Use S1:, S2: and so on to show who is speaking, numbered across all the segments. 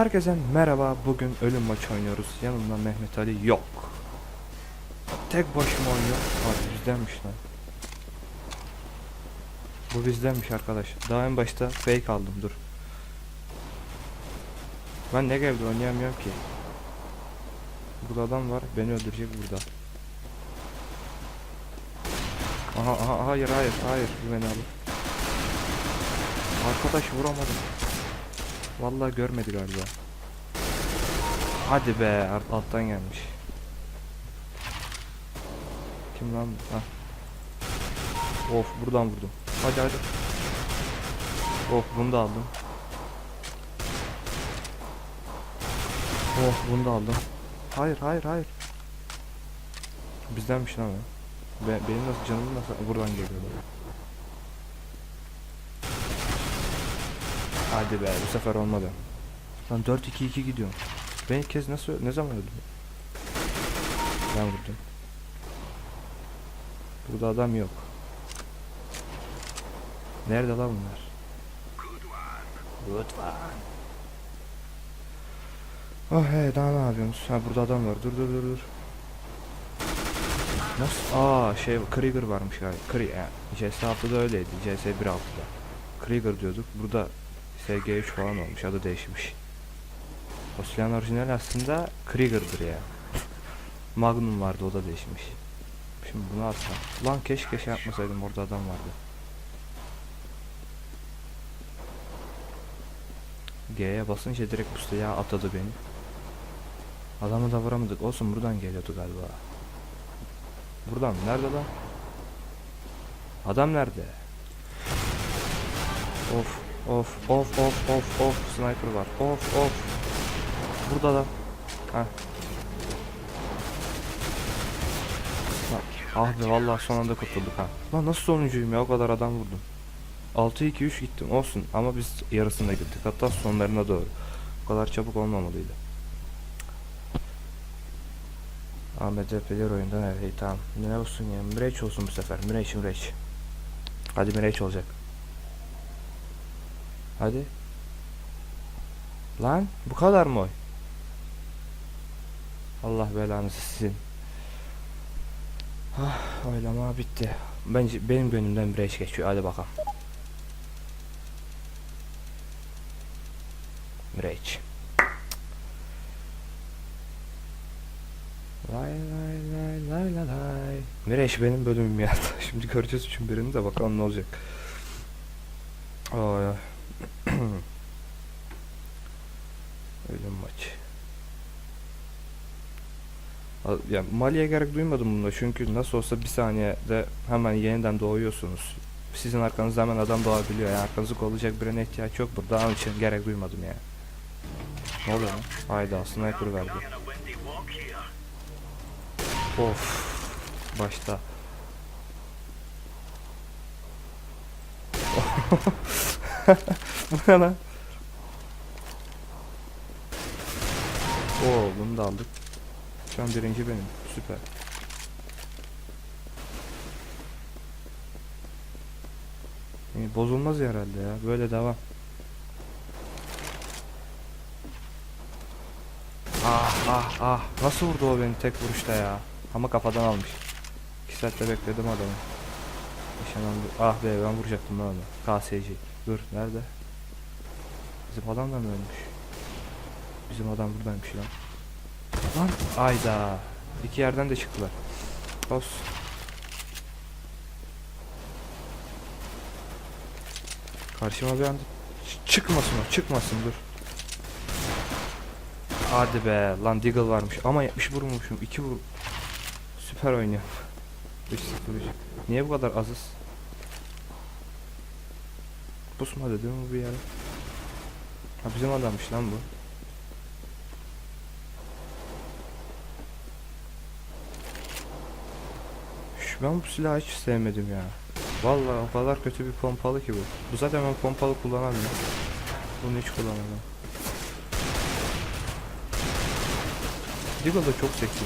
S1: Herkese merhaba. Bugün ölüm maçı oynuyoruz. Yanımda Mehmet Ali yok. Tek başıma oynuyor. Abi bizdenmiş lan. Bu bizdenmiş arkadaş. Daha en başta fake aldım dur. Ben ne geldi oynayamıyorum ki. Burada adam var. Beni öldürecek burada. Aha aha hayır hayır hayır. Beni alır. Arkadaş vuramadım. Vallahi görmedi galiba. Hadi be alt- alttan gelmiş. Kim lan? Hah. Of buradan vurdum. Hadi hadi. Of bunu da aldım. Oh bunu da aldım. Hayır hayır hayır. Bizdenmiş lan. Be benim nasıl canım nasıl buradan geliyor. Hadi be bu sefer olmadı. Lan 4-2-2 gidiyorum. Ben ilk kez nasıl ne zaman öldüm? Ben vurdum. Burada adam yok. Nerede lan bunlar? Good one. Oh hey daha ne yapıyorsunuz? Ha burada adam var. Dur dur dur dur. Nasıl? Aa şey Krieger varmış galiba. Krieger. Yani CS 6'da öyleydi. CS 1.6'da. Krieger diyorduk. Burada SG3 falan olmuş. Adı değişmiş. O silahın orijinali aslında Krieger'dır ya. Magnum vardı o da değişmiş. Şimdi bunu atsam. Lan keşke şey yapmasaydım orada adam vardı. G'ye basınca direkt bu silahı atadı beni. Adamı da vuramadık. Olsun buradan geliyordu galiba. Buradan? Nerede lan? Adam nerede? Of of of of of of sniper var. Of of. Burada da. Heh. Ah be vallahi son anda kurtulduk ha. Lan nasıl sonuncuyum ya o kadar adam vurdum. 6-2-3 gittim olsun ama biz yarısında gittik hatta sonlarına doğru. O kadar çabuk olmamalıydı. Ahmet Epeler oyundan evet iyi, tamam. Ne olsun ya Mireç olsun bu sefer Mireç Mireç. Hadi Mireç olacak. Hadi. Lan bu kadar mı oy? Allah belanızı sizin. Ah oylama bitti. Bence benim gönlümden bir eş geçiyor. Hadi bakalım. Mireç. Lay lay lay lay lay lay. Mireç benim bölümüm ya. Şimdi göreceğiz üçün birini de bakalım ne olacak. Ay. Ölüm maçı. A- Ya Mali'ye gerek duymadım bunda çünkü nasıl olsa bir saniyede hemen yeniden doğuyorsunuz. Sizin arkanızda hemen adam doğabiliyor. Yani arkanızı kollayacak birine ihtiyaç yok burada. Onun için gerek duymadım ya. Ne oluyor lan? Hayda sniper verdi. Of. Başta. Bu ne lan? Oo bunu da aldık. Şu an birinci benim. Süper. İyi, bozulmaz herhalde ya. Böyle devam. Ah ah ah. Nasıl vurdu o beni tek vuruşta ya. Ama kafadan almış. 2 saatte bekledim adamı. Nişanlandı. Ah be ben vuracaktım lan onu. KSC. Dur nerede? Bizim adam da mı ölmüş? Bizim adam buradaymış lan. Lan ayda. İki yerden de çıktılar. Os. Karşıma bir anda çıkmasın o çıkmasın dur. Hadi be lan Deagle varmış ama 70 vurmuşum 2 vur. Süper oynuyor. 3 0 Niye bu kadar azız? Pusmadı değil mi bu yer? Ha bizim adammış lan bu. Şu ben bu silahı hiç sevmedim ya. Vallahi o kadar kötü bir pompalı ki bu. Bu zaten ben pompalı kullanamıyorum. Bunu hiç kullanamam. Deagle da çok seksi.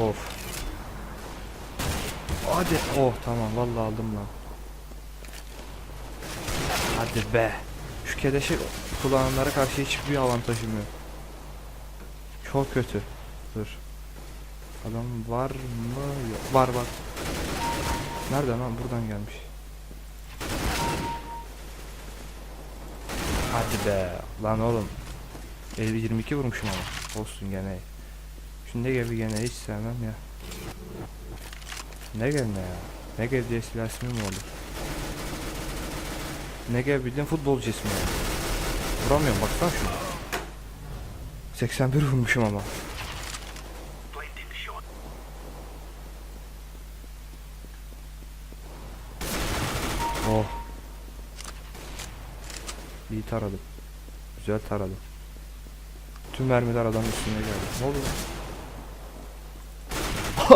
S1: Of. Hadi. Oh tamam vallahi aldım lan. Hadi be. Şu keleşi kullananlara karşı hiçbir avantajım yok. Çok kötü. Dur. Adam var mı? Yok. Var var. Nereden lan? Buradan gelmiş. Hadi be. Lan oğlum. 50 22 vurmuşum ama. Olsun gene. Ne gibi gene hiç sevmem ya. Ne gel ne ya? Ne gel diye silah ismi mi olur? Ne gel bildiğin futbolcu ismi ya. Vuramıyorum baksana şuna. 81 vurmuşum ama. Oh. İyi taradım. Güzel taradım. Tüm mermiler adamın üstüne geldi. Ne oldu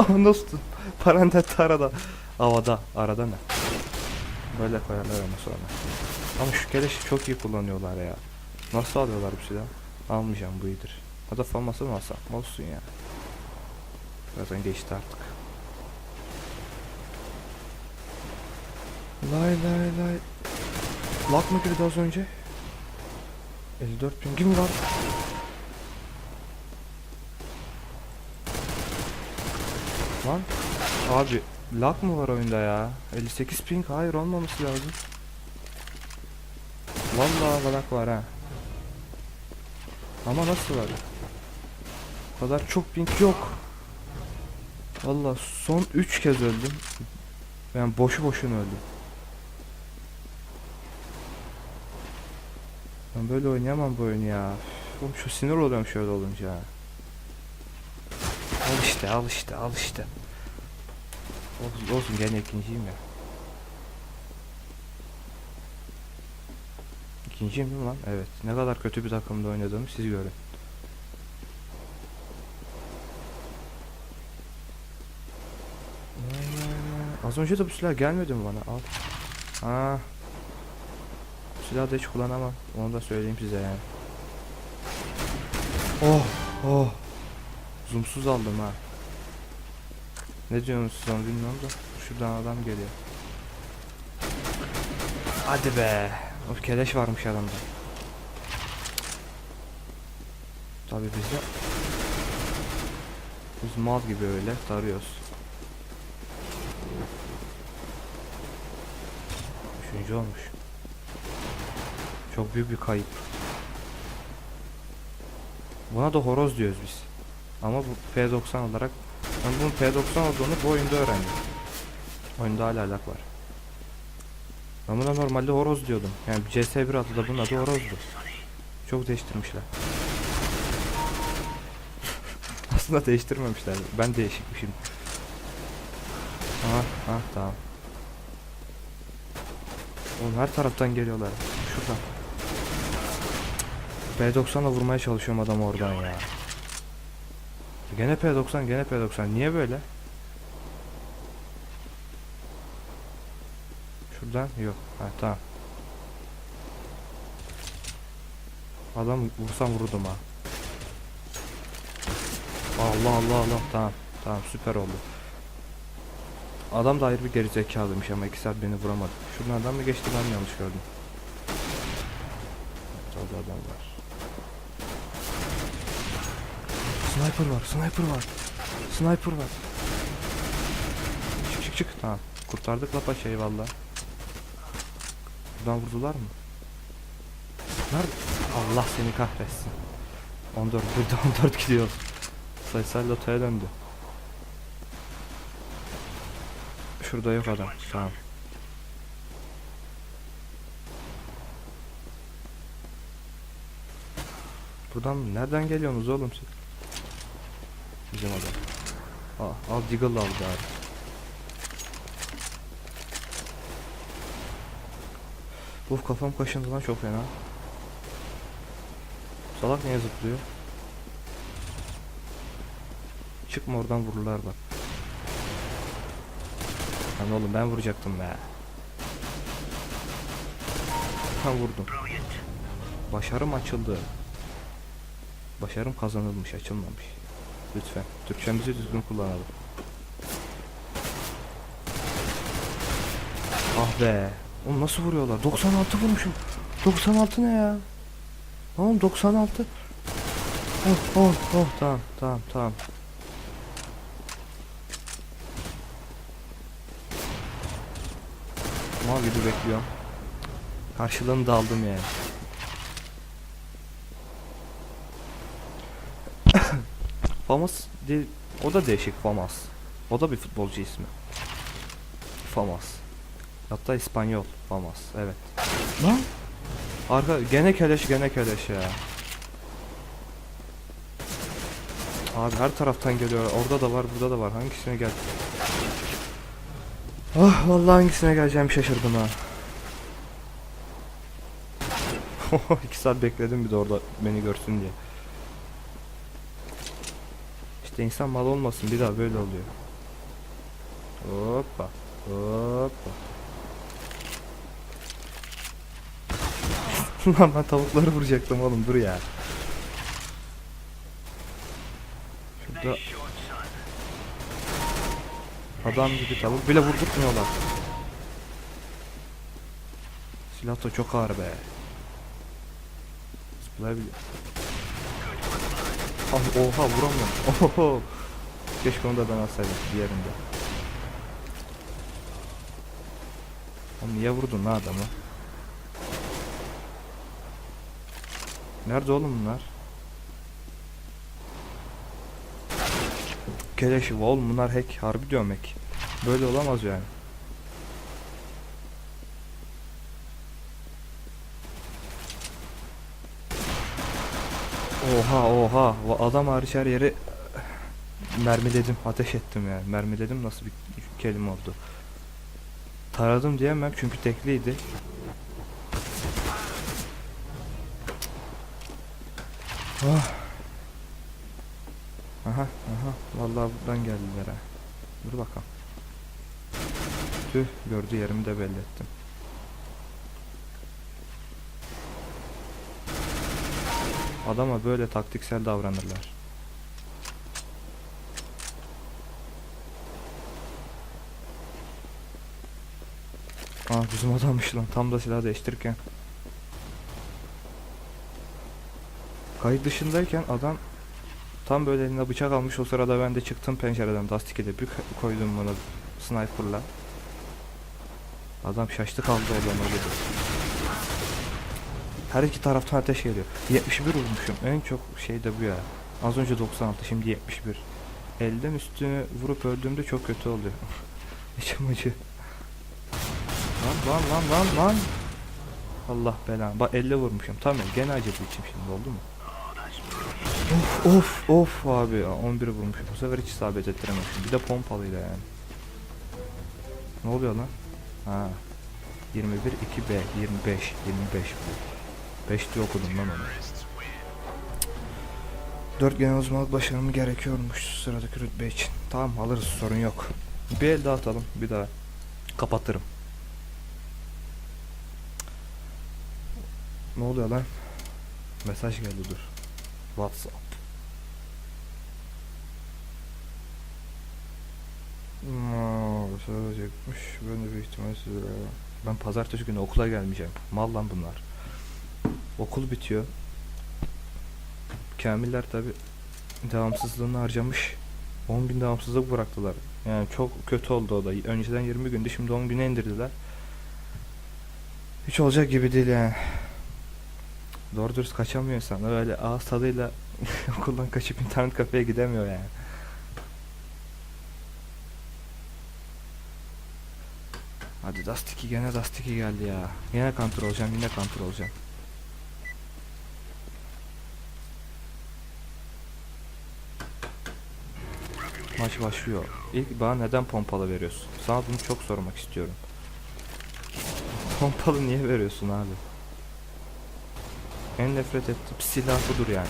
S1: lan? Nasıl? Parantez arada. Havada. Arada ne? Böyle koyarlar ama sonra. Ama şu keleşi çok iyi kullanıyorlar ya. Nasıl alıyorlar bu silahı? Almayacağım bu iyidir. Ya da faması mı alsam? Olsun ya. Zaten geçti artık. Lay lay lay. Lock mı girdi az önce? 54 pingim var. Lan abi lag mı var oyunda ya? 58 ping hayır olmaması lazım. Vallahi lag var ha. Ama nasıl var? O kadar çok ping yok. Vallahi son 3 kez öldüm. Ben boşu boşuna öldüm. Ben böyle oynayamam bu oyunu ya. Oğlum şu sinir oluyorum şöyle olunca. Al işte al işte al işte. Olsun, olsun gene ikinciyim ya. İkinciyim mi lan? Evet. Ne kadar kötü bir takımda oynadığımı siz görün. Az önce de bu silah gelmedi mi bana? Al. Ha. Bu silahı da hiç kullanamam. Onu da söyleyeyim size yani. Oh oh. Zoomsuz aldım ha. Ne diyorsunuz onu bilmiyorum da. Şuradan adam geliyor. Hadi be. Of keleş varmış adamda. Tabi biz de biz mal gibi öyle tarıyoruz. Üçüncü olmuş. Çok büyük bir kayıp. Buna da horoz diyoruz biz. Ama bu P90 olarak ben bunun P90 olduğunu bu oyunda öğrendim. Oyunda hala lak var. Ben buna normalde horoz diyordum. Yani CS1 adı da bunun adı horozdu. Çok değiştirmişler. Aslında değiştirmemişler. Ben değişikmişim. Aha, aha tamam. Oğlum her taraftan geliyorlar. Şuradan. P90'la vurmaya çalışıyorum adam oradan ya. Gene P90 gene P90 niye böyle? Şuradan yok. Ha tamam. Adam vursam vururdum ha. Allah Allah Allah tamam. Tamam süper oldu. Adam da ayrı bir geri zekalıymış ama iki saat beni vuramadı. Adam mı geçti ben yanlış gördüm. Orada adam var. Sniper var, sniper var. Sniper var. Çık çık çık. Tamam. Kurtardık la paşayı valla. Buradan vurdular mı? Nerede? Allah seni kahretsin. 14, burada 14 gidiyor. Sayısal lotoya döndü. Şurada yok adam. Tamam. Buradan? Nereden geliyorsunuz oğlum siz? Bizim adam. Al, al Deagle al bari. Uf kafam kaşındı lan çok fena. Salak niye zıplıyor? Çıkma oradan vururlar bak. Lan oğlum ben vuracaktım be. Ha vurdum. Başarım açıldı. Başarım kazanılmış açılmamış. Lütfen. Türkçemizi düzgün kullanalım. Ah be. Oğlum nasıl vuruyorlar? 96 vurmuşum. 96 ne ya? Oğlum 96. Oh oh oh tamam tamam tamam. Mal gibi bekliyorum. Karşılığını da aldım yani. Famas değil, o da değişik Famas. O da bir futbolcu ismi. Famas. Hatta İspanyol Famas. Evet. Lan. Arka gene keleş gene keleş ya. Abi her taraftan geliyor. Orada da var, burada da var. Hangisine gel? Ah vallahi hangisine geleceğim şaşırdım ha. İki saat bekledim bir de orada beni görsün diye. İşte insan mal olmasın bir daha böyle oluyor. Hoppa. Hoppa. Lan ben tavukları vuracaktım oğlum dur ya. Şurada adam gibi tavuk bile vurdurtmuyorlar. Silah da çok ağır be. Zıplayabiliyor. Ah, oha vuramıyorum. Oho. Keşke onu da ben alsaydım diğerinde. Oğlum niye vurdun lan adamı? Nerede oğlum bunlar? Keleşi oğlum bunlar hack harbi diyorum hack. Böyle olamaz yani. Oha oha. Adam hariç her yeri mermiledim ateş ettim yani. Mermiledim nasıl bir kelime oldu? Taradım diyemem çünkü tekliydi. Ah. aha aha. Vallahi buradan geldiler ha. Dur bakalım. Tüh gördü yerimi de belli ettim Adama böyle taktiksel davranırlar. Aa bizim adammış lan tam da silah değiştirirken. Kayıt dışındayken adam tam böyle eline bıçak almış o sırada ben de çıktım pencereden lastik edip bir koydum bana sniper'la. Adam şaştı kaldı oradan öyle. Her iki taraftan ateş geliyor. 71 vurmuşum. En çok şey de bu ya. Az önce 96 şimdi 71. Elden üstünü vurup öldüğümde çok kötü oluyor. İçim acı. Lan lan lan lan lan. Allah belanı. Bak 50 vurmuşum. Tamam gene acıdı içim şimdi oldu mu? Of of of abi 11 vurmuşum. Bu sefer hiç isabet ettirememişim. Bir de pompalıyla yani. Ne oluyor lan? Ha. 21 2B 25 25 bu. 5 diye okudum lan onu. 4 genel uzmanlık başarımı gerekiyormuş sıradaki rütbe için. Tamam alırız sorun yok. Bir el daha atalım bir daha kapatırım. Ne oluyor lan? Mesaj geldi dur. WhatsApp. Hmm, söyleyecekmiş. Ben de büyük ihtimal Ben pazartesi günü okula gelmeyeceğim. Mal lan bunlar. Okul bitiyor. Kamiller tabi devamsızlığını harcamış. 10 gün devamsızlık bıraktılar. Yani çok kötü oldu o da. Önceden 20 gündü şimdi 10 güne indirdiler. Hiç olacak gibi değil yani. Doğru dürüst kaçamıyor insan. Öyle ağız tadıyla okuldan kaçıp internet kafeye gidemiyor yani. Hadi Dust 2 gene Dust 2 geldi ya. Yine counter olacağım yine counter olacağım. Maç başlıyor. İlk bana neden pompalı veriyorsun? Sana bunu çok sormak istiyorum. Pompalı niye veriyorsun abi? En nefret ettiğim silah budur yani.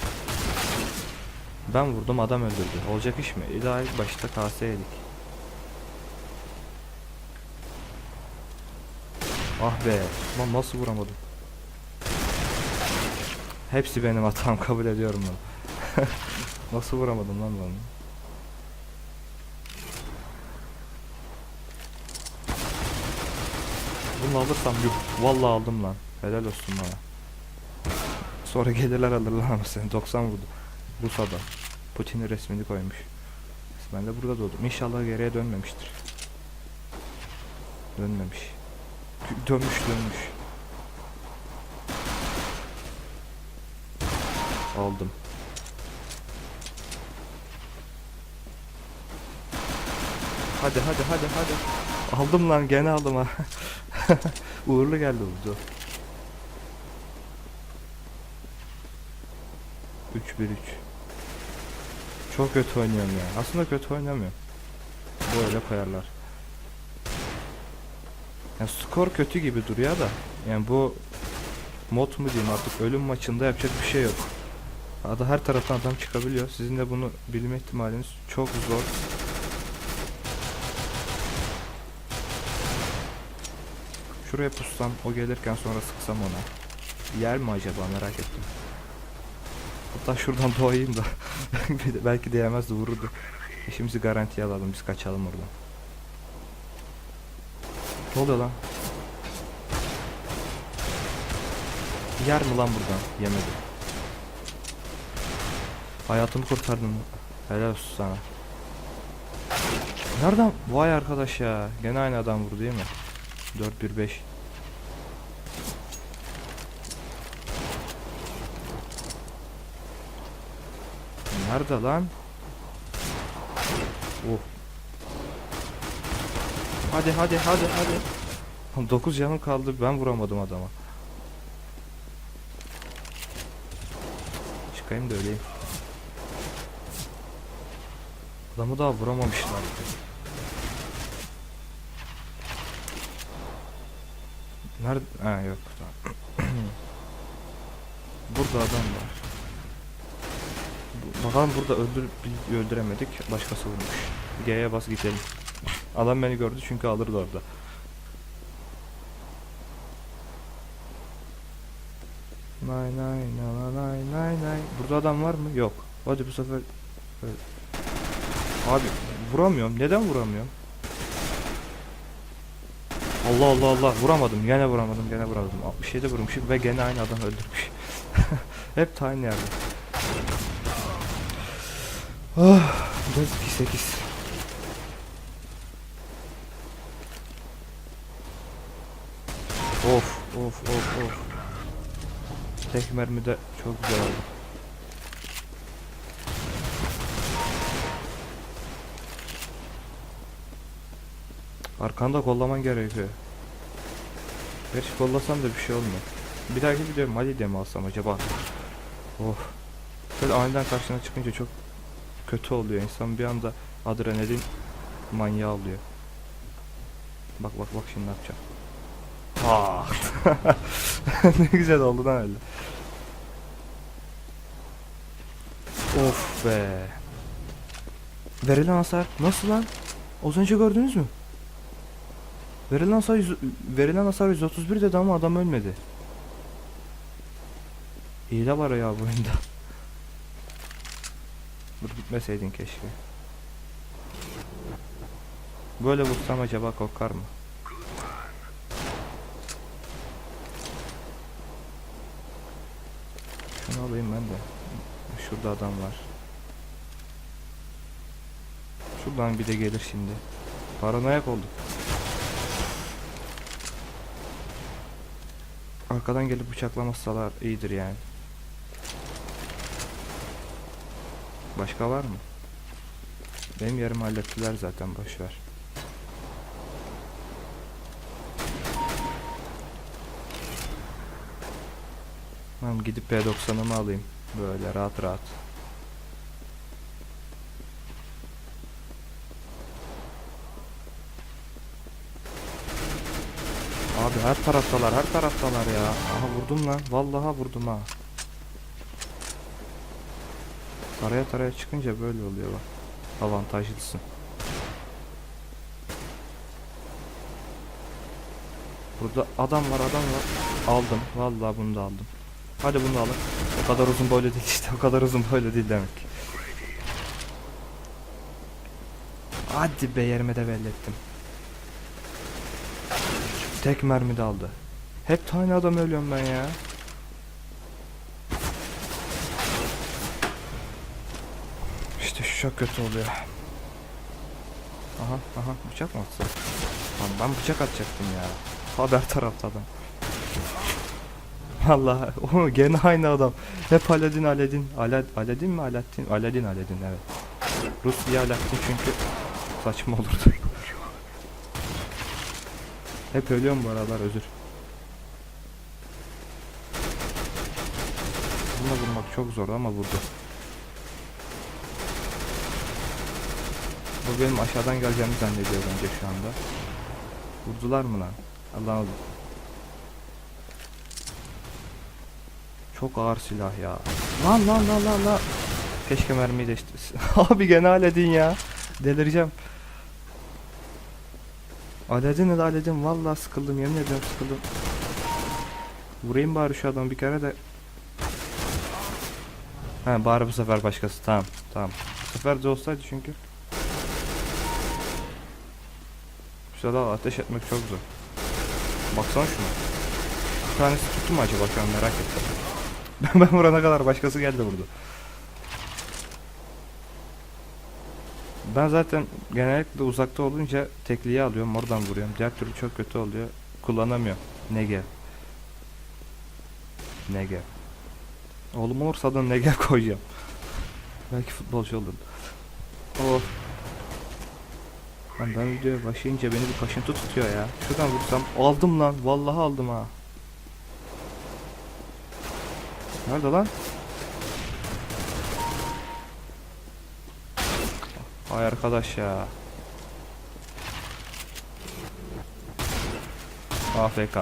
S1: Ben vurdum adam öldürdü. Olacak iş mi? İlahi ilk başta KS yedik. Ah be. Lan nasıl vuramadım? Hepsi benim hatam kabul ediyorum bunu. nasıl vuramadım lan ben? Bunu alırsam yuh. Vallahi aldım lan. Helal olsun bana. Sonra gelirler alırlar ama seni 90 vurdu. Rusa'da. Putin'in resmini koymuş. Ben de burada doğdum. İnşallah geriye dönmemiştir. Dönmemiş. Dö- Dönmüş dönmüş. Aldım. Hadi hadi hadi hadi. Aldım lan gene aldım ha. Uğurlu geldi oldu. 3-1-3 Çok kötü oynuyorum ya. Aslında kötü oynamıyorum. Böyle koyarlar. Yani skor kötü gibi duruyor da. Yani bu mod mu diyeyim artık ölüm maçında yapacak bir şey yok. Ada her taraftan adam çıkabiliyor. Sizin de bunu bilme ihtimaliniz çok zor. Şuraya pussam o gelirken sonra sıksam ona. Yer mi acaba merak ettim. Hatta şuradan doğayım da belki de yemez de vururdu. İşimizi garantiye alalım biz kaçalım oradan. Ne oluyor lan? Yer mi lan buradan? Yemedi. Hayatımı kurtardın. Helal olsun sana. Nereden? Vay arkadaş ya. Gene aynı adam vurdu değil mi? 4-1-5. Nerede lan? Oh. Hadi hadi hadi hadi. 9 canım kaldı ben vuramadım adama. Çıkayım da öleyim. Adamı daha vuramamışlar. Nerede? Ha yok. Tamam. Burada adam var. Bakalım burada öldür öldüremedik. Başkası vurmuş. G'ye bas gidelim. Adam beni gördü çünkü alırdı orada. Nay nay nay nay nay nay. Burada adam var mı? Yok. Hadi bu sefer. Abi vuramıyorum. Neden vuramıyorum? Allah Allah Allah vuramadım. Gene vuramadım. Gene vuramadım. 67 vurmuşum ve gene aynı adam öldürmüş. Hep aynı yerde. Ah, 4-8. Of of of of. Tek mermi de çok güzel oldu. Arkanda kollaman gerekiyor. Gerçi kollasam da bir şey olmuyor. Bir dahaki video Mali de mi alsam acaba? Of. Böyle aniden karşına çıkınca çok kötü oluyor. İnsan bir anda adrenalin manyağı oluyor. Bak bak bak şimdi ne yapacağım. Ah. ne güzel oldu lan öyle. Of be. Verilen hasar nasıl lan? Az önce gördünüz mü? Verilen hasar yüz- verilen hasar 131 dedi ama adam ölmedi. Hile var ya bu oyunda. Dur gitmeseydin keşke. Böyle vursam acaba korkar mı? Şunu alayım ben de. Şurada adam var. Şuradan bir de gelir şimdi. Paranoyak olduk. Arkadan gelip bıçaklamazsalar iyidir yani. Başka var mı? Benim yerimi hallettiler zaten boşver. Tamam gidip P90'ımı alayım. Böyle rahat rahat. Abi her taraftalar her taraftalar ya. Aha vurdum lan. Vallahi vurdum ha. Taraya taraya çıkınca böyle oluyor bak. Avantajlısın. Burada adam var adam var. Aldım. Vallahi bunu da aldım. Hadi bunu da alın. O kadar uzun boylu değil işte. O kadar uzun boylu değil demek. Hadi be yerime de belli ettim. Tek mermi de aldı. Hep tane adam ölüyorum ben ya. İşte şu çok kötü oluyor. Aha aha bıçak mı atsa? Lan ben bıçak atacaktım ya. Haber tarafta adam. Allah o gene aynı adam. Hep Aladin Aladin. Alad Aladin mi Aladin? Aladin Aladin evet. Rus diye Aladin çünkü saçma olurdu. Hep ölüyorum bu aralar özür. Bununla vurmak çok zor ama vurdu. Bu benim aşağıdan geleceğimi zannediyor bence şu anda. Vurdular mı lan? Allah'ım. Çok ağır silah ya. Lan lan lan lan lan. Keşke mermiyi değiştirsin. Abi gene Aladin ya. Delireceğim. Aladin de Aladin. Vallahi sıkıldım. Yemin ediyorum sıkıldım. Vurayım bari şu adamı bir kere de. He bari bu sefer başkası. Tamam. Tamam. Bu sefer de olsaydı çünkü. Şurada ateş etmek çok zor. Baksana şuna. Bir tanesi tuttu mu acaba şu an merak ettim. Ben vurana kadar başkası geldi vurdu. Ben zaten genellikle uzakta olunca tekliği alıyorum oradan vuruyorum. Diğer türlü çok kötü oluyor. Kullanamıyorum. Negev. Negev. Oğlum olursa da Negev koyacağım. Belki futbolcu olur. Of. Lan ben videoya başlayınca beni bir kaşıntı tutuyor ya. Şuradan vursam aldım lan. Vallahi aldım ha. Nerede lan? Ay arkadaş ya. AFK.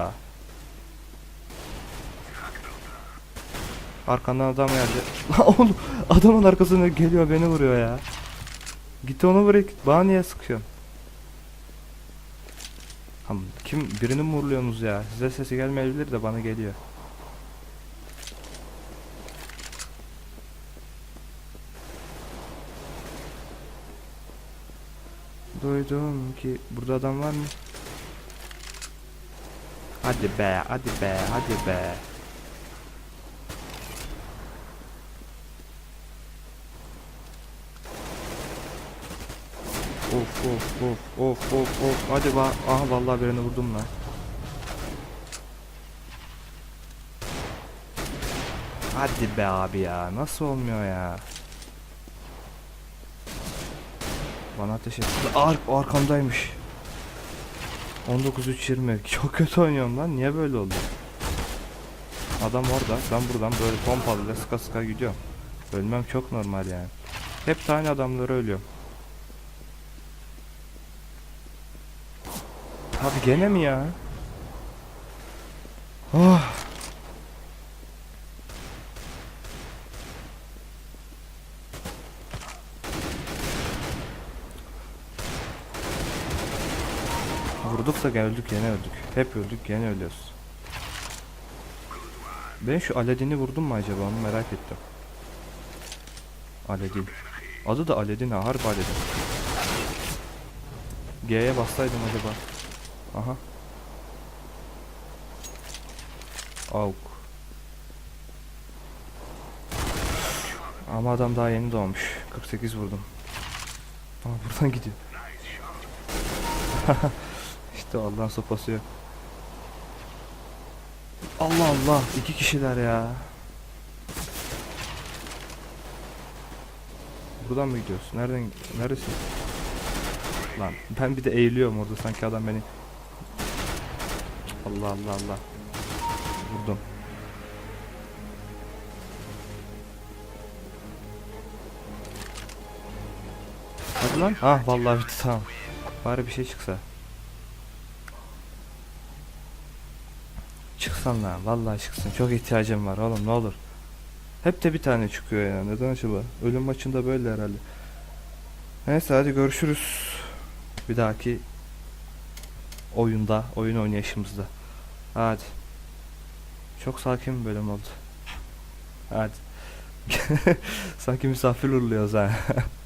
S1: Arkandan adam geldi. Oğlum adamın arkasına geliyor beni vuruyor ya. Git onu bırak. Bana niye sıkıyorsun? Kim birini mi vurluyorsunuz ya? Size sesi gelmeyebilir de bana geliyor. Duydum ki burada adam var mı? Hadi be, hadi be, hadi be. Of of of of of of hadi ba aha vallahi birini vurdum lan. Hadi be abi ya nasıl olmuyor ya? Bana ateş etti. Ar arkamdaymış. 19-3-20 çok kötü oynuyorum lan niye böyle oldu? Adam orada ben buradan böyle pompalıyla sıka sıka gidiyorum. Ölmem çok normal yani. Hep tane adamları ölüyorum. Abi gene mi ya? Oh. Gene öldük gene öldük. Hep öldük gene ölüyoruz. Ben şu Aladdin'i vurdum mu acaba onu merak ettim. Aladdin. Adı da Aladdin ha harbi Aladdin. G'ye bassaydım acaba. Aha. Auk. Ama adam daha yeni doğmuş. 48 vurdum. Ama buradan gidiyor. işte Allah'ın sopası yok. Allah Allah. iki kişiler ya. Buradan mı gidiyorsun? Nereden? Neresi? Lan ben bir de eğiliyorum orada sanki adam beni Allah Allah Allah Vurdum Hadi lan Ah vallahi bitti tamam Bari bir şey çıksa Çıksan lan vallahi çıksın çok ihtiyacım var oğlum ne olur Hep de bir tane çıkıyor ya neden acaba Ölüm maçında böyle herhalde Neyse hadi görüşürüz bir dahaki oyunda, oyun oynayışımızda. Hadi. Çok sakin bir bölüm oldu. Hadi. Sanki misafir uğurluyoruz ha.